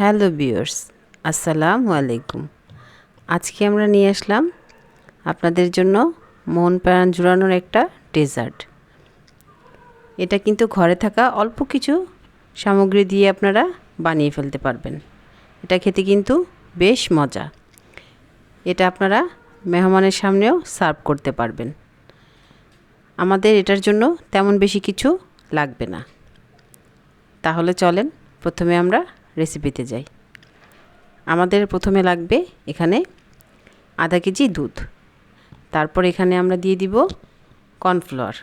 Hello বিয়ার্স আসসালামু আলাইকুম। আজকে আমরা নিয়ে আসলাম আপনাদের জন্য মন প্রাণ জুড়ানোর একটা ডেজার্ট। এটা কিন্তু ঘরে থাকা অল্প কিছু সামগ্রী দিয়ে আপনারা বানিয়ে ফেলতে পারবেন। এটা খেতে কিন্তু বেশ মজা। এটা আপনারা মেহমানের সামনেও সার্ভ করতে পারবেন। আমাদের এটার জন্য তেমন বেশি কিছু লাগবে না। তাহলে চলেন, প্রথমে আমরা রেসিপিতে যাই। আমাদের প্রথমে লাগবে এখানে আধা কেজি দুধ। তারপর এখানে আমরা দিয়ে দিব কর্নফ্লাওয়ার।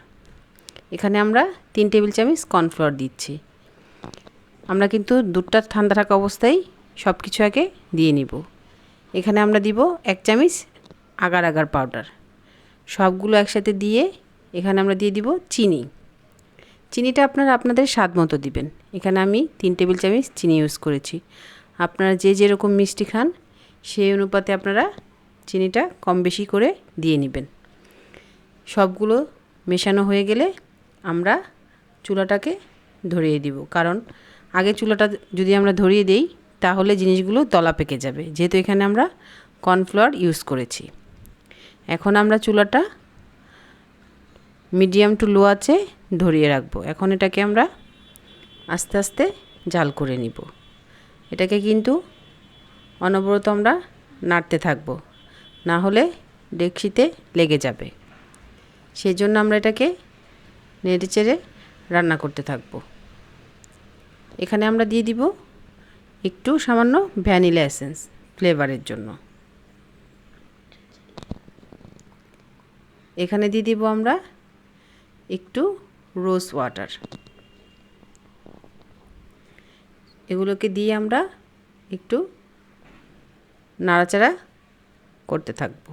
এখানে আমরা তিন টেবিল চামচ কর্নফ্লাওয়ার দিচ্ছি। আমরা কিন্তু দুধটা ঠান্ডা থাকা অবস্থায় সব কিছু আগে দিয়ে নিব। এখানে আমরা দিব এক চামচ আগার আগার পাউডার। সবগুলো একসাথে দিয়ে এখানে আমরা দিয়ে দিব চিনি। চিনিটা আপনারা আপনাদের স্বাদ মতো দিবেন। এখানে আমি তিন টেবিল চামচ চিনি ইউজ করেছি। আপনারা যে যেরকম মিষ্টি খান, সেই অনুপাতে আপনারা চিনিটা কম বেশি করে দিয়ে নেবেন। সবগুলো মেশানো হয়ে গেলে আমরা চুলাটাকে ধরিয়ে দিব। কারণ আগে চুলাটা যদি আমরা ধরিয়ে দেই, তাহলে জিনিসগুলো তলা পেকে যাবে। যেহেতু এখানে আমরা কর্নফ্লাওয়ার ইউজ করেছি। এখন আমরা চুলাটা মিডিয়াম টু লো আছে, ধরিয়ে রাখব। এখন এটাকে আমরা আস্তে আস্তে জাল করে নিব। এটাকে কিন্তু অনবরত আমরা নাড়তে থাকব, না হলে ডেকসিতে লেগে যাবে। সেই জন্য আমরা এটাকে নেড়ে চেড়ে রান্না করতে থাকব। এখানে আমরা দিয়ে দিব একটু সামান্য ভ্যানিলা এসেন্স ফ্লেভারের জন্য। এখানে দিয়ে দিব আমরা একটু রোজ ওয়াটার। এগুলোকে দিয়ে আমরা একটু নাড়াচাড়া করতে থাকব।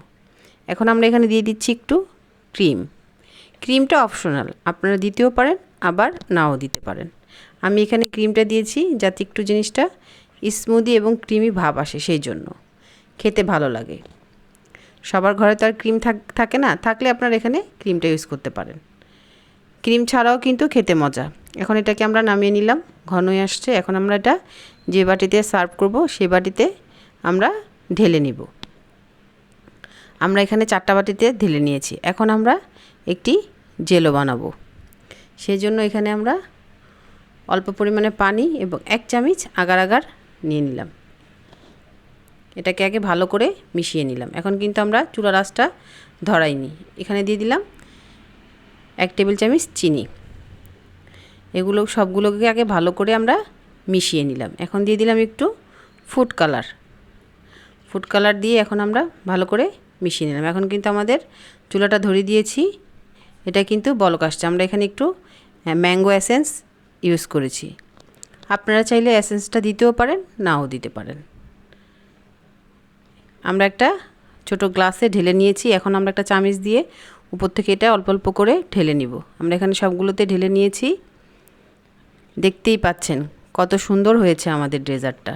এখন আমরা এখানে দিয়ে দিচ্ছি একটু ক্রিম। ক্রিমটা অপশনাল, আপনারা দিতেও পারেন, আবার নাও দিতে পারেন। আমি এখানে ক্রিমটা দিয়েছি যাতে একটু জিনিসটা স্মুদি এবং ক্রিমি ভাব আসে সেই জন্য। খেতে ভালো লাগে। সবার ঘরে তো আর ক্রিম থাকে না, থাকলে আপনারা এখানে ক্রিমটা ইউজ করতে পারেন। ক্রিম ছাড়াও কিন্তু খেতে মজা। এখন এটাকে আমরা নামিয়ে নিলাম, ঘনই আসছে। এখন আমরা এটা যে বাটিতে সার্ভ করব, সেই বাটিতে আমরা ঢেলে নিব। আমরা এখানে চারটা বাটিতে ঢেলে নিয়েছি। এখন আমরা একটি জেলো বানাবো। সেই জন্য এখানে আমরা অল্প পরিমাণে পানি এবং এক চামচ আগার আগার নিয়ে নিলাম। এটাকে আগে ভালো করে মিশিয়ে নিলাম। এখন কিন্তু আমরা চুলা রাসটা ধরাইনি। এখানে দিয়ে দিলাম এক টেবিল চামচ চিনি। এগুলো সবগুলোকে আগে ভালো করে আমরা মিশিয়ে নিলাম। এখন দিয়ে দিলাম একটু ফুড কালার ফুড কালার দিয়ে এখন আমরা ভালো করে মিশিয়ে নিলাম। এখন কিন্তু আমাদের চুলাটা ধরিয়ে দিয়েছি। এটা কিন্তু বলক আসছে। আমরা এখানে একটু ম্যাঙ্গো অ্যাসেন্স ইউজ করেছি। আপনারা চাইলে অ্যাসেন্সটা দিতেও পারেন, নাও দিতে পারেন। আমরা একটা ছোট গ্লাসে ঢেলে নিয়েছি। এখন আমরা একটা চামিচ দিয়ে উপর থেকে এটা অল্প অল্প করে ঢেলে নিব। আমরা এখানে সবগুলোতে ঢেলে নিয়েছি। দেখতেই পাচ্ছেন কত সুন্দর হয়েছে আমাদের ড্রেজারটা